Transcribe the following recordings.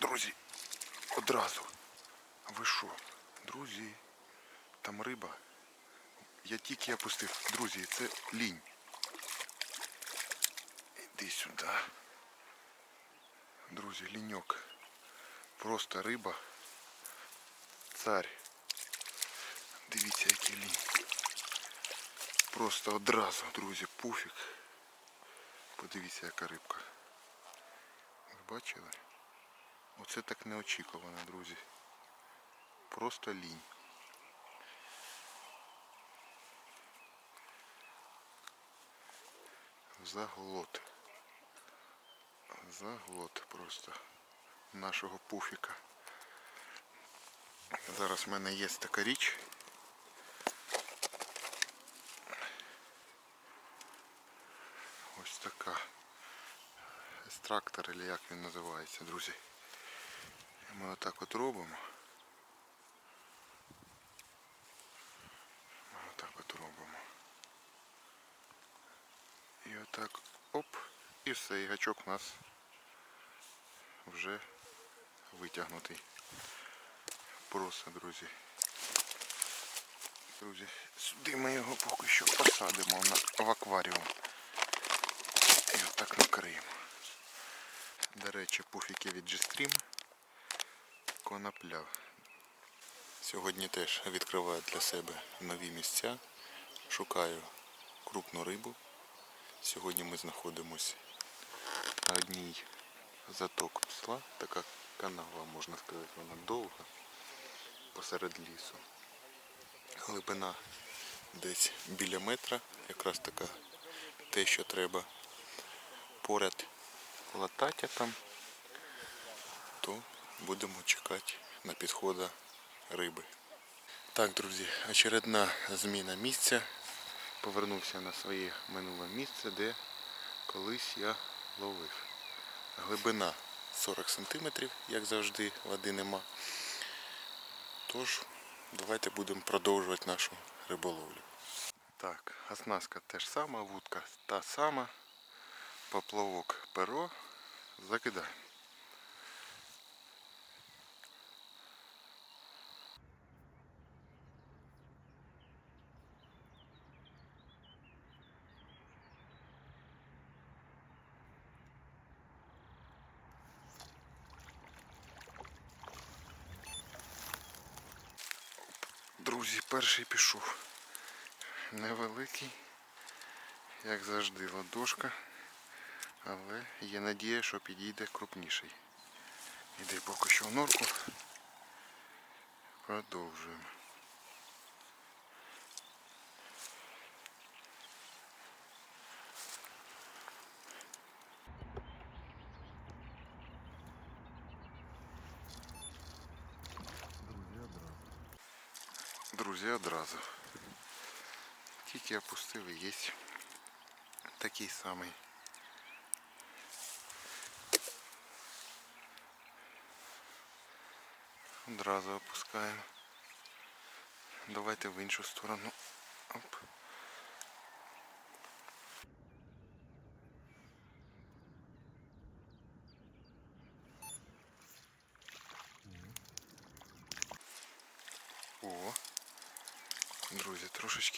друзі, одразу. Ви що, друзі? Там риба. Я тільки опустив. Друзі, це лінь. Іди сюди. Друзі, ліньок. Просто риба. Царь. Дивіться, який лінь. Просто одразу, друзі, пуфік. Подивіться, яка рибка. Ви бачили? Оце так неочікувано, друзі. Просто лінь. Заглот. Заглот просто нашого пуфіка. Зараз в мене є така річ. Ось така. Екстрактор, або як він називається, друзі. Ми отак от робимо. Ми отак от робимо. І отак оп, і все, і гачок у нас вже витягнутий. Просто, друзі. Друзі, сюди ми його поки що посадимо на, в акваріум. І отак накриємо. До речі, пуфіки від G-Stream. Конопля. Сьогодні теж відкриваю для себе нові місця. Шукаю крупну рибу. Сьогодні ми знаходимося на одній заток псла. Така канава, можна сказати, вона довга посеред лісу. Глибина десь біля метра, якраз така те, що треба поряд лататя там, будемо чекати на підходу риби. Так, друзі, очередна зміна місця. Повернувся на своє минуле місце, де колись я ловив. Глибина 40 см, як завжди, води нема. Тож, давайте будемо продовжувати нашу риболовлю. Так, оснастка теж сама, вудка та сама, поплавок перо. Закидаємо. Друзі, перший пішов. Невеликий, як завжди, ладошка, але є надія, що підійде крупніший. Іде поки що в норку. Продовжуємо. Друзі, одразу. Тільки опустив і є такий самий. Одразу опускаємо. Давайте в іншу сторону. Оп.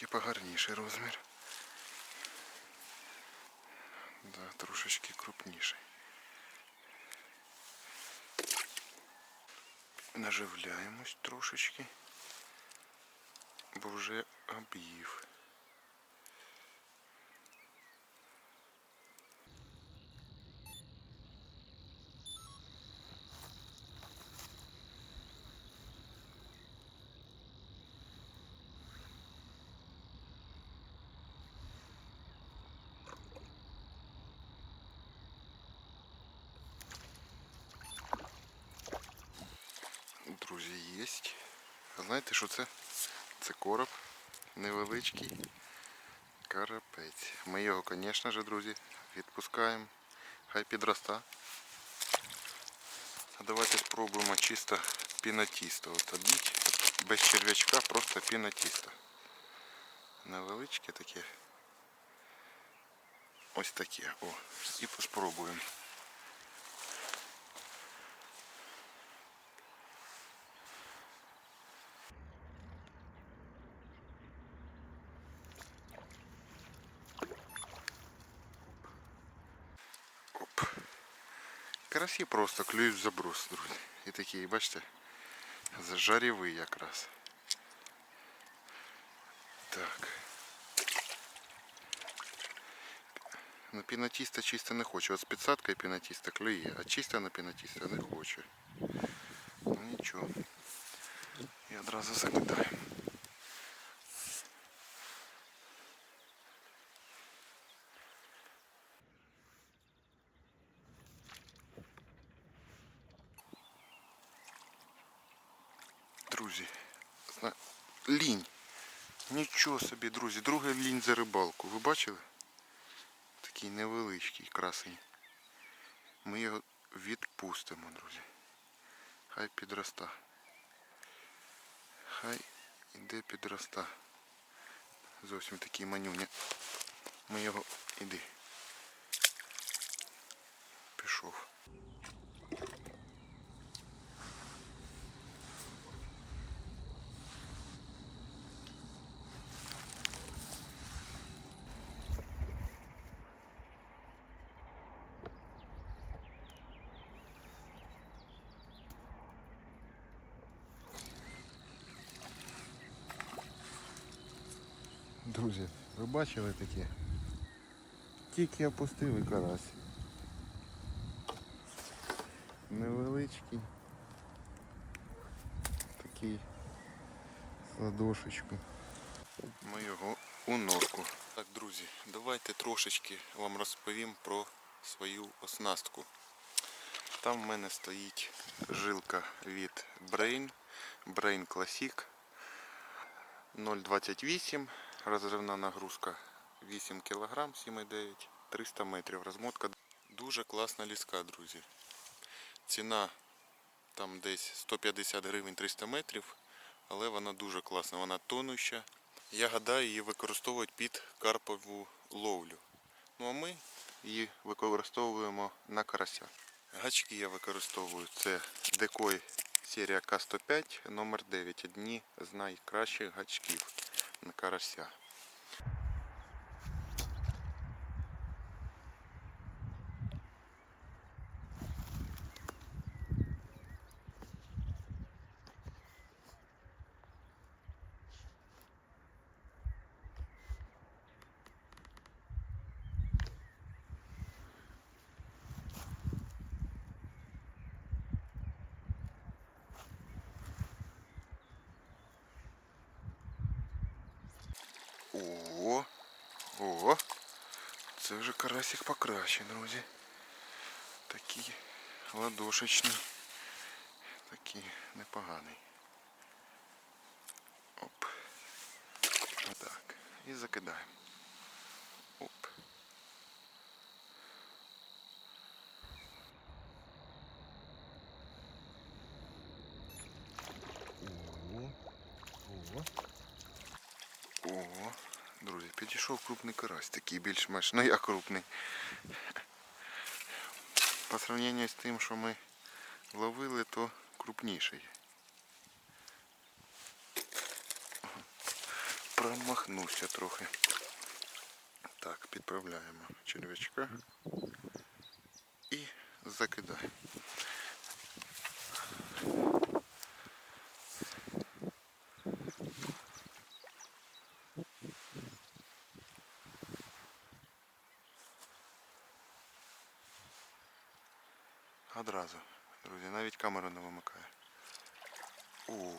друзі, трошечки погарніший розмір. Да, трошечки крупніший. Наживляємось трошечки, бо вже об'їв. Є. Знаєте, що це? Це короб невеличкий карапець. Ми його, звісно ж, друзі, відпускаємо. Хай підроста. А давайте спробуємо чисто пінотісто. От одіть, без черв'ячка, просто пінотісто. Невеличке таке. Ось таке. О. І поспробуємо. Карасі просто клюють в заброс, друзі. І такі, бачите, жарівий якраз. Так. Ну, пінатіста чисто не хоче. От з підсадкою пінатіста клює, а чисто на пінатіста не хоче. Ну нічого. І одразу закидаємо. Друзі, лінь. Нічого собі, друзі, другий лінь за рибалку. Ви бачили? Такий невеличкий, красень. Ми його відпустимо, друзі. Хай підроста. Хай іде підроста. Зовсім такий манюня. Ми його іди. Пішов. Друзі, ви бачили таке? Тільки опустили карась. Невеличкий. Такий з ладошечку. Ми його у норку. Так, друзі, давайте трошечки вам розповім про свою оснастку. Там в мене стоїть жилка від Brain, Brain Classic 0,28, розривна нагрузка 8 кг, 7,9, 300 метрів. Розмотка дуже класна ліска, друзі. Ціна там десь 150 гривень 300 метрів, але вона дуже класна, вона тонуща. Я гадаю, її використовують під карпову ловлю. Ну а ми її використовуємо на карася. Гачки я використовую. Це Decoy серія К105 номер 9 Одні з найкращих гачків на карася. О, о, це вже карасик покраще, друзі. Такий ладошечний, такий непоганий. Оп. Так. І закидаємо. Оп. О, о. Ого, друзі, підійшов крупний карась, такий більш-менш, ну як крупний. По сравнению з тим, що ми ловили, то крупніший. Промахнувся трохи. Так, підправляємо черв'ячка і закидаємо. Одразу, друзі, навіть камеру не вимикає. О,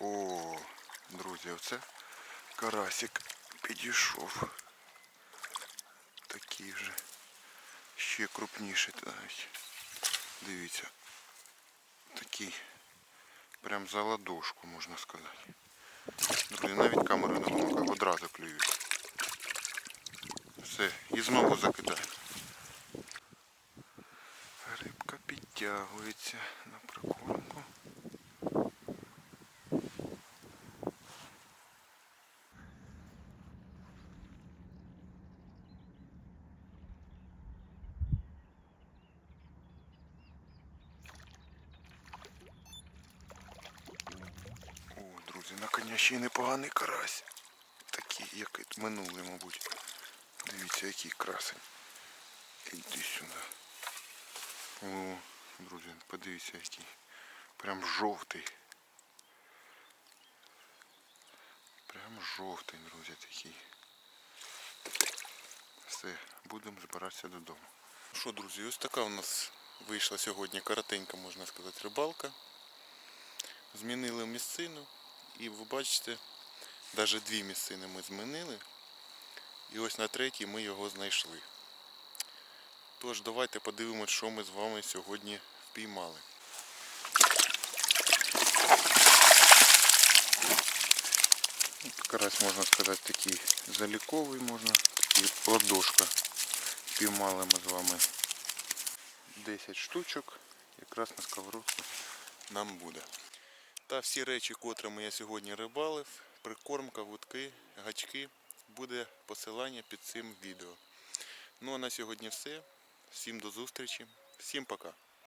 о, друзі, оце карасик підійшов. Такий вже ще крупніший навіть. Дивіться. Такий прям за ладошку, можна сказати. Друзі, навіть камеру не вимикає, одразу клюють. Все, і знову закидаю. Рибка підтягується на прикормку. О, друзі, на коня непоганий карась. Такий, як минулий, мабуть. Дивіться, який красень. Іди сюди. О, друзі, подивіться який. Прям жовтий. Прям жовтий, друзі, такий. Все, будемо збиратися додому. Що, друзі, ось така у нас вийшла сьогодні коротенька, можна сказати, рибалка. Змінили місцину і ви бачите, навіть дві місцини ми змінили. І ось на третій ми його знайшли. Тож давайте подивимось, що ми з вами сьогодні впіймали. Карась, можна сказати, такий заліковий можна, такий ладошка. Піймали ми з вами 10 штучок, якраз на сковородку нам буде. Та всі речі, котрими я сьогодні рибалив, прикормка, вудки, гачки, буде посилання під цим відео. Ну а на сьогодні все. Всім до зустрічі. Всім пока.